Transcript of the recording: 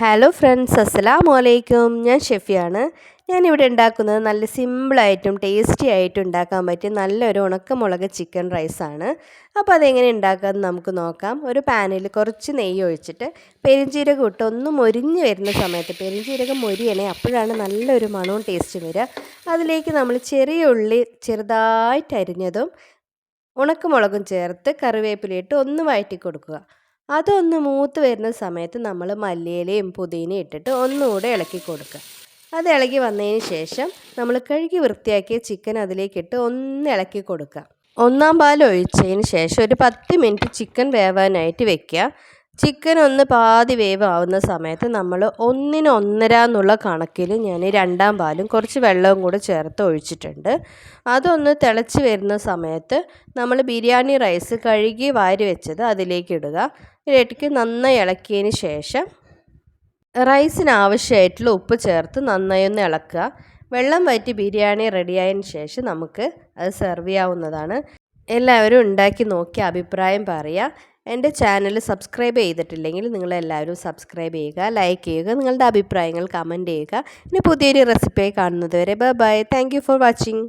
Hello friends അസ്സലാമു അലൈക്കും ഞാൻ ഷെഫിയാണ്. ഞാനിവിടെ ഉണ്ടാക്കുന്നത് നല്ല സിമ്പിളായിട്ടും ടേസ്റ്റി ആയിട്ടും ഉണ്ടാക്കാൻ പറ്റിയ നല്ലൊരു ഉണക്കമുളക് ചിക്കൻ റൈസാണ് അപ്പോൾ അതെങ്ങനെ ഉണ്ടാക്കാമെന്ന് നമുക്ക് നോക്കാം. ഒരു പാനിൽ കുറച്ച് നെയ്യ് ഒഴിച്ചിട്ട് പെരിഞ്ചീരകം ഇട്ട് ഒന്ന് മൊരിഞ്ഞ് വരുന്ന സമയത്ത് പെരിഞ്ചീരകം മൊരിയണേ അപ്പോഴാണ് നല്ലൊരു മണവും ടേസ്റ്റും വരിക. അതിലേക്ക് നമ്മൾ ചെറിയ ഉള്ളി ചെറുതായിട്ട് അരിഞ്ഞതും ഉണക്കമുളകും ചേർത്ത് കറിവേപ്പിലയിട്ട് ഒന്ന് വഴറ്റി കൊടുക്കുക. അതൊന്ന് മൂത്ത് വരുന്ന സമയത്ത് നമ്മൾ മല്ലിയിലയും പുതിനയും ഇട്ടിട്ട് ഒന്നുകൂടെ ഇളക്കി കൊടുക്കുക. അത് ഇളകി വന്നതിന് ശേഷം നമ്മൾ കഴുകി വൃത്തിയാക്കിയ ചിക്കൻ അതിലേക്കിട്ട് ഒന്ന് ഇളക്കി കൊടുക്കുക. ഒന്നാം പാൽ ഒഴിച്ചതിന് ശേഷം ഒരു പത്ത് മിനിറ്റ് ചിക്കൻ വേവാനായിട്ട് വെക്കുക. ചിക്കൻ ഒന്ന് പാതി വേവ് ആവുന്ന സമയത്ത് നമ്മൾ ഒന്നിന് ഒന്നര എന്നുള്ള കണക്കിൽ ഞാൻ രണ്ടാം പാലും കുറച്ച് വെള്ളവും കൂടെ ചേർത്ത് ഒഴിച്ചിട്ടുണ്ട്. അതൊന്ന് തിളച്ച് വരുന്ന സമയത്ത് നമ്മൾ ബിരിയാണി റൈസ് കഴുകി വാരി വെച്ചത് അതിലേക്ക് ഇടുക. ഇരട്ടിക്ക് നന്നായി ഇളക്കിയതിന് ശേഷം റൈസിന് ആവശ്യമായിട്ടുള്ള ഉപ്പ് ചേർത്ത് നന്നായി ഒന്ന് ഇളക്കുക. വെള്ളം വറ്റി ബിരിയാണി റെഡിയായതിന് ശേഷം നമുക്ക് അത് സെർവ് ചെയ്യാവുന്നതാണ്. എല്ലാവരും ഉണ്ടാക്കി നോക്കി അഭിപ്രായം പറയുക. എന്റെ ചാനൽ സബ്സ്ക്രൈബ് ചെയ്തിട്ടില്ലെങ്കിൽ നിങ്ങളെല്ലാവരും സബ്സ്ക്രൈബ് ചെയ്യുക ലൈക്ക് ചെയ്യുക നിങ്ങളുടെ അഭിപ്രായങ്ങൾ കമന്റ് ചെയ്യുക. ഇനി പുതിയൊരു റെസിപ്പിയായി കാണുന്നത് വരെ bye bye thank for watching